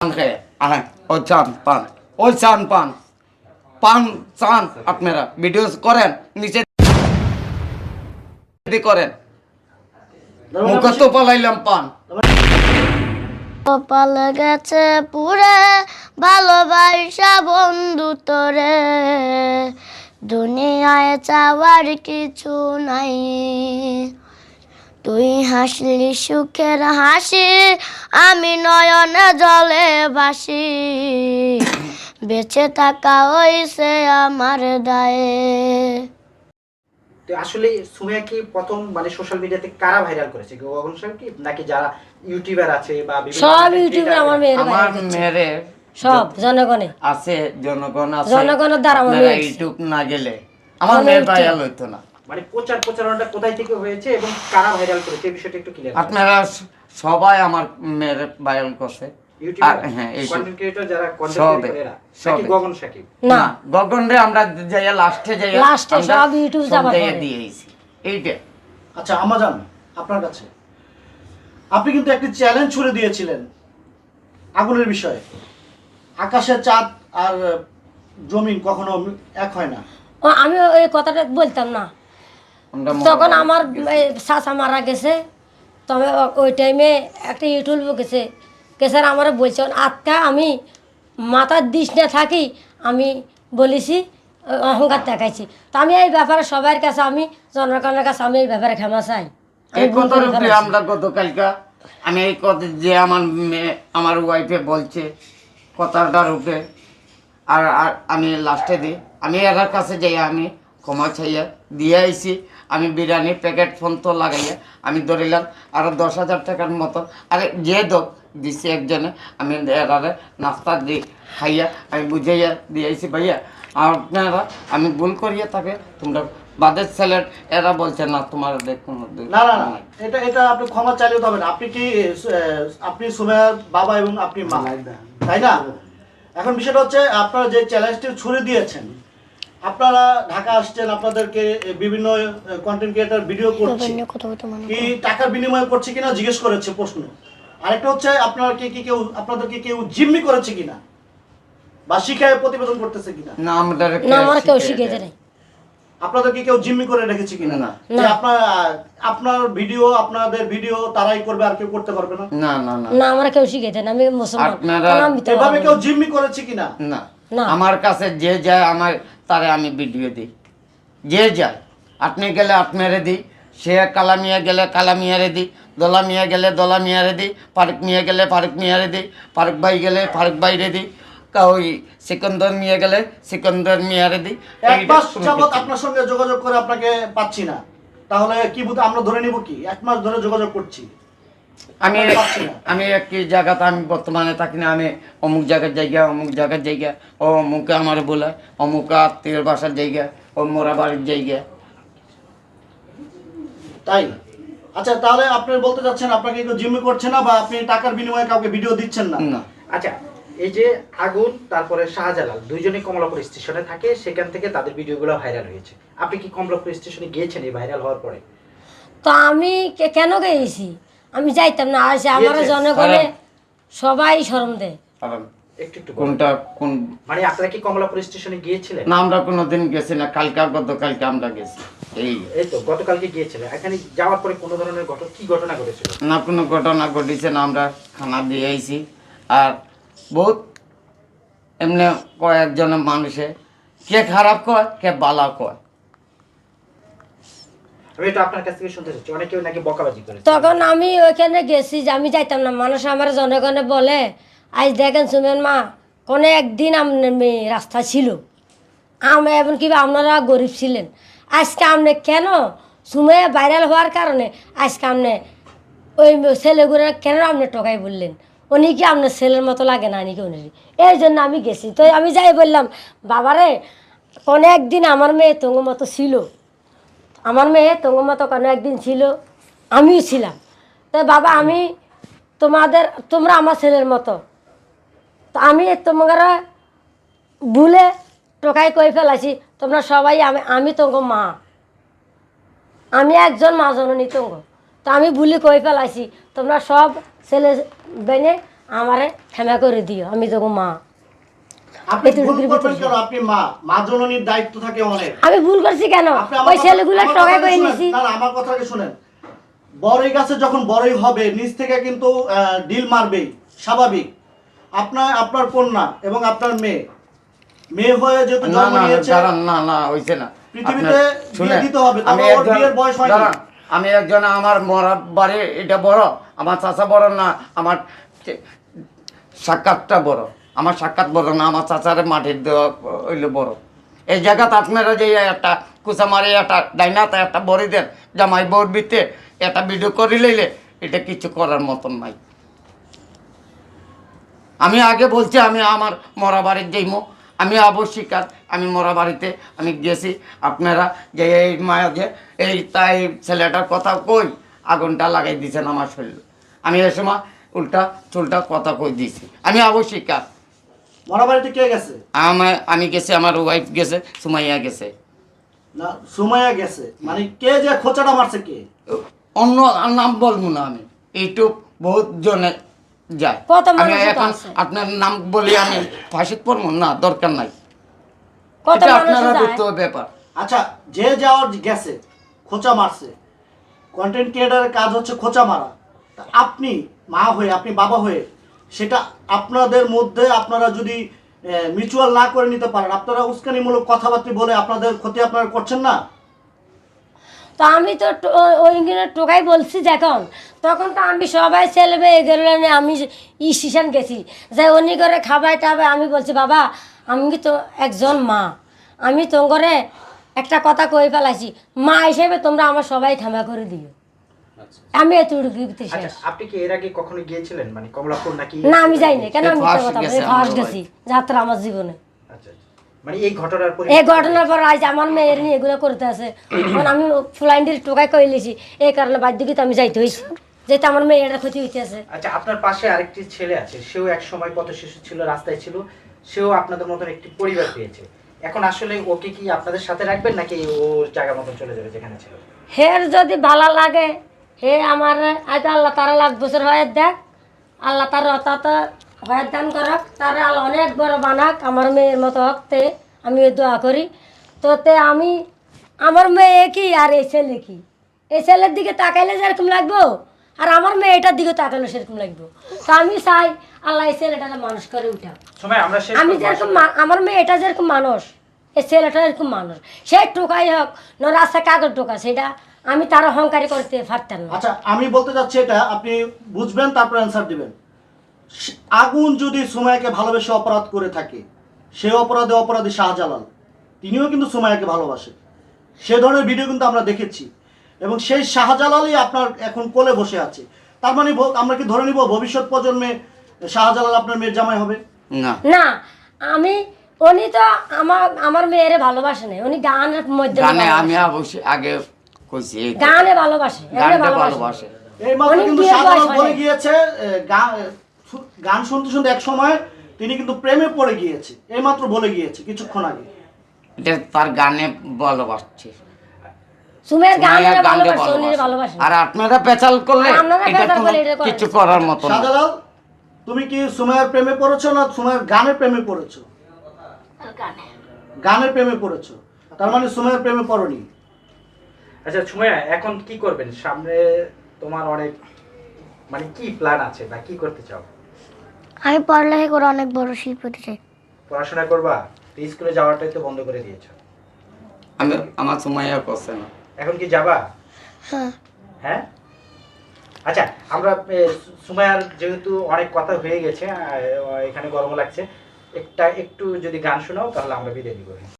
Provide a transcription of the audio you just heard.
পান ও চান পান ও চান পান পান চান আপনারা করেন, নিচে করেন। পালাইলাম পান কপাল গেছে পুরে ভালোবাসা বন্ধু তোরে। দুনিয়ায় চাওয়ার কিছু নাই। তুই হাসলি সুখের হাসি আমি নয়নে জলে বাসি বেঁচে থাকা হইছে আমার দায়ে। তো আসলে সুমিয়া কি প্রথম মানে সোশ্যাল মিডিয়াতে কারা ভাইরাল করেছে? গগন সাহেব কি? নাকি যারা ইউটিউবার আছে বা সব ইউটিউবে আমার মেয়ের আমার সব জনগণে। আছে জনগণ আছে জনগণের দ্বারা আমার ইউটিউব না গেলে। আমার মেয়ের মেয়ে ভাইরাল হইতো না। মানে প্রচার প্রচারণাটা কোথায় থেকে হয়েছে এবং কারা ভাইরাল করেছে এই বিষয়টা একটু ক্লিয়ার আপনারা সবাই আমার মেয়ের ভাইরাল করছে। হ্যাঁ না। গগন রে আমরা যাইয়া লাস্টে যাইয়া সব। দিয়েছি। এইটা আচ্ছা আমাজান আপনার কাছে। আপনি কিন্তু একটি চ্যালেঞ্জ ছুড়ে দিয়েছিলেন আগুনের বিষয়ে। আকাশের চাঁদ আর জমিন কখনো এক হয় না। ও, আমি এই কথাটা বলতাম না। তখন আমার চাচা মারা গেছে। তবে ওই টাইমে একটা ইউটিউব গেছে। কেসার আমার বলছে আজকা আমি মাথার দিস না থাকি আমি বলেছি অহংকার দেখাইছি। তো আমি এই ব্যাপারে সবার কাছে আমি জনগণের কাছে আমি এই ব্যাপারে ক্ষমা চাই। আমি এই ভুল কথার উপরে আমরা গতকালকা আমি এই কথা যে আমার মেয়ে আমার ওয়াইফে বলছে কথাটার উপরে। আর আর আমি লাস্টে দিই আমি এরার কাছে যাই আমি ক্ষমা চাইয়া দিয়ে আইছি। আমি বিরিয়ানির প্যাকেট ফোন তো লাগাইয়া আমি ধরিলাম আরও দশ হাজার টাকার মতো। আরে যে দো দিছি একজনে আমি এরারে নাস্তা দিই খাইয়া আমি বুঝাইয়া দিয়েছি ভাইয়া আর আপনারা আমি ভুল করিয়া থাকে তোমরা বাদের ছেলের এরা বলছে না তোমার দেখুন না না না এটা এটা আপনি ক্ষমা চাইলেও তো হবে না। আপনি কি আপনি সুমেয়ার বাবা এবং আপনি মা তাই না? এখন বিষয়টা হচ্ছে আপনারা যে চ্যালেঞ্জটি ছুড়ে দিয়েছেন আপনারা ঢাকা আসছেন আপনাদেরকে বিভিন্ন কন্টেন্ট ক্রিয়েটার ভিডিও করছে। কি টাকার বিনিময় করছে কিনা জিজ্ঞেস করেছে প্রশ্ন। আরেকটা হচ্ছে আপনার কি কি কেউ আপনাদেরকে কেউ জিম্মি করেছে কিনা? বা শিখায় প্রতিবেদন করতেছে কিনা? না আমাদের না আমার কেউ শিখেছে নাই। আপনাদেরকে কেউ জিম্মি করে রেখেছে কিনা? না। যে আপনার আপনার ভিডিও আপনাদের ভিডিও তারাই করবে আর কেউ করতে পারবে না? না না না। না আমরা কেউ শিখেছে না আমি মুসলমান। আপনারা- এভাবে কেউ জিম্মি করেছে কিনা? না। না। আমার কাছে যে যায় আমার তারে আমি ভিডিও দিই। যে যায় আপনি গেলে আপনারে দিই সে কালামিয়া গেলে কালামিয়ারে দিই দোলা মিয়া গেলে দোলা মিয়ারে দিই ফারুক মিয়া গেলে ফারুক মিয়ারে দিই ফারুক ভাই গেলে ফারুক ভাইরে দিই ওই সিকন্দর মিয়া গেলে সিকন্দর মিয়ারে দিই। এক মাস যাবত আপনার সঙ্গে যোগাযোগ করে আপনাকে পাচ্ছি না। তাহলে কি আমরা ধরে নিব কি? এক মাস ধরে যোগাযোগ করছি। আমি। আমি একটি জায়গাতে আমি বর্তমানে থাকি না আমি অমুক জায়গার জায়গা অমুক জায়গার জায়গা ও অমুকে আমার বলে অমুক আত্মীয় বাসার জায়গা ও মোরা বাড়ির জায়গা। তাই? আচ্ছা তাহলে আপনি বলতে চাচ্ছেন আপনাকে কেউ জিম্মি করছে না বা আপনি টাকার বিনিময়ে কাউকে ভিডিও দিচ্ছেন না? না। আচ্ছা এই যে আগুন তারপরে শাহজালাল দুইজনই কমলাপুর স্টেশনে থাকে সেখান থেকে তাদের ভিডিওগুলো ভাইরাল হয়েছে। আপনি কি কমলাপুর স্টেশনে গিয়েছেন এই ভাইরাল হওয়ার পরে? তো আমি কেন গেছি আমি যাইতাম না আসে আমার গিয়েছে? জনগণে সবাই শরম দেয়। একটু একটু কোনটা কোন মানে আপনারা কি কমলাপুর স্টেশনে গিয়েছিলেন? না আমরা কোনোদিন গেছি না কালকে গতকালকে আমরা গেছি। এই এই তো গতকালকে গিয়েছিলেন। এখানে যাওয়ার পরে কোনো ধরনের ঘটনা কি ঘটনা ঘটেছিল? না কোনো ঘটনা ঘটেছে না আমরা খানা দিয়ে আইছি। আর বহুত এমনি কয়েকজন মানুষে কে খারাপ কয় কে বালা কয়। আমি এটা আপনার কাছ থেকে শুনতে চাচ্ছি। অনেকেও নাকি বকাবাজি করেছে। তখন আমি ওইখানে গেছি যে আমি যাইতাম না। মানুষ আমার জনগণে বলে, আজ দেখেন সুমেন মা, কোনো একদিন আপনার মেয়ে রাস্তা ছিল। আমি এমনকি আপনারা গরিব ছিলেন। আজকে আপনি কেন সুমে ভাইরাল হওয়ার কারণে আজকে আপনি ওই ছেলেগুলো কেন আপনি টোকাই বললেন? উনি কি আপনার ছেলের মতো লাগে না নাকি উনি? এই জন্য আমি গেছি। তো আমি যাই বললাম, বাবারে, কোনো একদিন আমার মেয়ে তোঙ্গ মতো ছিল। আমার মেয়ে তোমার মতো কেন একদিন ছিল? আমিও ছিলাম। তো বাবা, আমি তোমাদের, তোমরা আমার ছেলের মতো। তো আমি তোমরা ভুলে টোকাই কই ফেলাছি। তোমরা সবাই আমি আমি তোমার মা। আমি একজন মা জননী তোমার তো আমি ভুলে কই ফেলাইছি তোমরা সব ছেলে বেনে আমারে ক্ষমা করে দিও। আমি তো মা। আপনি এতটুকুর ভুল ভিতরে- কেন? আপনি মা মা জননীর দায়িত্ব থাকে অনেক। আমি ভুল করছি কেন? ওই ছেলেগুলো টকা করে নিছি? না, না, আমার কথাকে শুনেন। বড়ই গাছে যখন বড়ই হবে নিচ থেকে কিন্তু ডিল মারবেই স্বাভাবিক। আপনার আপনার কন্যা এবং আপনার মেয়ে। মেয়ে হয়ে যেহেতু জন্ম নিয়েছে না না হইছে না। পৃথিবীতে বিয়ে দিতে হবে, তবে আমি ওর একজন- বিয়ের বয়স হয়নি। আমি একজন আমার মরা বাড়ি এটা বড় আমার চাচা বড় না আমার সাক্ষাৎটা বড়। আমার সাক্ষাৎ বড় না, আমার চাচারে মাটির দেওয়া হইল বড়। এই জায়গাতে আপনারা যে একটা কুচা মারি, একটা ডাইনাতে, একটা বড়ি দেন জামাই বউর বিতে একটা ভিডিও করে লইলে, এটা কিছু করার মতন নাই। আমি আগে বলছি, আমি আমার মরা বাড়ির যাইমো আমি অবশ্যিকার আমি মরা বাড়িতে, আমি গেছি আপনারা যে এই মায়া যে, এই তাই ছেলেটার কথা কই, আগুনটা লাগাই দিয়েছেন আমার শরীর। আমি এ সময় উল্টা চুলটা কথা কই দিয়েছি। আমি অবশ্যিকার মরা বাড়িতে কে গেছে? আমার আমি গেছি আমার ওয়াইফ গেছে সুমাইয়া গেছে। না সুমাইয়া গেছে। মানে কে যে খোঁচাটা মারছে কে? অন্য নাম বলব না আমি। ইউটিউব বহুত জনে যায়। কত আমি এখন আপনার নাম বলি আমি ফাঁসিত পড়ব না দরকার নাই। কত এটা আপনারা হবে ব্যাপার। আচ্ছা যে যাওয়ার গেছে খোঁচা মারছে। কন্টেন্ট ক্রিয়েটারের কাজ হচ্ছে খোঁচা মারা। আপনি মা হয়ে আপনি বাবা হয়ে সেটা আপনাদের মধ্যে আপনারা যদি মিউচুয়াল না করে নিতে পারেন, আপনারা উস্কানিমূলক কথাবার্তা বলে আপনাদের ক্ষতি আপনারা করছেন না? তো আমি তো ওই টোকাই বলছি যখন তখন তো আমি সবাই ছেলে মেয়ে নিয়ে আমি স্টেশন গেছি। যে উনি করে খাবাই টাবাই আমি বলছি, বাবা, আমি তো একজন মা। আমি তো একটা কথা কই ফেলাইছি। মা হিসেবে তোমরা আমার সবাই ক্ষমা করে দিও। আমি এতটুকু আচ্ছা শেষ। আপনি কি এর আগে কখনো গিয়েছিলেন? মানে কমলাপুর নাকি না আমি যাইনি। কেন আমি ফার্স্ট কথা গেছে ফার্স্ট গেছি। যাত্রা আমার জীবনে। আচ্ছা আচ্ছা। মানে এই ঘটনার পরে এই ঘটনার পর আজ আমার মেয়ের নিয়ে এগুলো করতে আছে। এখন আমি ফুলাইন্ডির টোকাই কইলেছি এই কারণে বাধ্য কিন্তু আমি যাইতে হয়েছি যেহেতু আমার মেয়েটা ক্ষতি হইতেছে। আচ্ছা আপনার পাশে আরেকটি ছেলে আছে। সেও এক সময় পথ শিশু ছিল রাস্তায় ছিল। সেও আপনাদের মতন একটি পরিবার পেয়েছে। এখন আসলে ওকে কি আপনাদের সাথে রাখবেন নাকি ও জায়গা মতন চলে যাবে যেখানে ছিল? হের যদি ভালো লাগে হে আমার আজ আল্লাহ তারা লাখ বছর হয়ে দেখ আল্লাহ তার অত হয়ে দান করক। তারা আল্লাহ অনেক বড় বানাক আমার মেয়ের মতো হকতে। আমি এই দোয়া করি। তো তে আমি আমার মেয়ে কি আর এই ছেলে কি? এই ছেলের দিকে তাকাইলে যেরকম লাগবো আর আমার মেয়েটার দিকে তাকাইলে সেরকম লাগবো। তো আমি চাই আল্লাহ এই ছেলেটাকে মানুষ করে উঠা। আমি যেরকম আমার মেয়ে এটা যেরকম মানুষ এই ছেলেটা এরকম মানুষ সে টোকাই হোক না রাস্তা কাগজ টোকা সেটা আমি তার অহংকারী করতে পারতাম না। আচ্ছা আমি বলতে চাচ্ছি এটা আপনি বুঝবেন তারপর অ্যান্সার দিবেন। আগুন যদি সুমায়াকে ভালোবেসে অপরাধ করে থাকে সে অপরাধে অপরাধী শাহজালাল। তিনিও কিন্তু সুমায়াকে ভালোবাসে। সে ধরনের ভিডিও কিন্তু আমরা দেখেছি। এবং সেই শাহজালালই আপনার এখন কোলে বসে আছে। তার মানে আমরা কি ধরে নিব ভবিষ্যৎ প্রজন্মে শাহজালাল আপনার মেয়ের জামাই হবে? না। না আমি উনি তো আমার আমার মেয়েরে ভালোবাসে না উনি গানের মধ্যে গানে আমি অবশ্যই আগে কইছি গানে ভালোবাসে গানটা ভালোবাসে। এই মাত্র কিন্তু বয়স বলে গিয়েছে গান শুনতে শুনতে এক সময় তিনি কিন্তু প্রেমে পড়ে গিয়েছে এই মাত্র বলে গিয়েছে কিছুক্ষণ আগে। এটা তার গানে ভালোবাসছে। সুমের গানে ভালোবাসে উনি ভালোবাসে। ভালোবাসে। আর আপনারা পেঁচাল করলে এটা পেঁচাল কোনো করলে এটা করা কিছু করার মতো না। তুমি কি সুমাইয়ের প্রেমে পড়েছো না সুমাইয়ের গানের প্রেমে পড়েছো? গানের প্রেমে পড়েছো। তার মানে সুমাইয়ের প্রেমে পড়নি। আচ্ছা সুমাইয়া এখন কি করবেন? সামনে তোমার অনেক মানে কি প্ল্যান আছে বা কি করতে চাও? আমি পড়ালেখা করে অনেক বড় শিল্পী হতে চাই। পড়াশোনা করবা? তো স্কুলে যাওয়াটাই তো বন্ধ করে দিয়েছ। আমি আমার সময় করছে না। এখন কি যাবা? হ্যাঁ। হ্যাঁ? আচ্ছা আমরা সুমাইয়ার যেহেতু অনেক কথা হয়ে গেছে এখানে গরম লাগছে একটা একটু যদি গান শোনাও তাহলে আমরা বিদায় দিব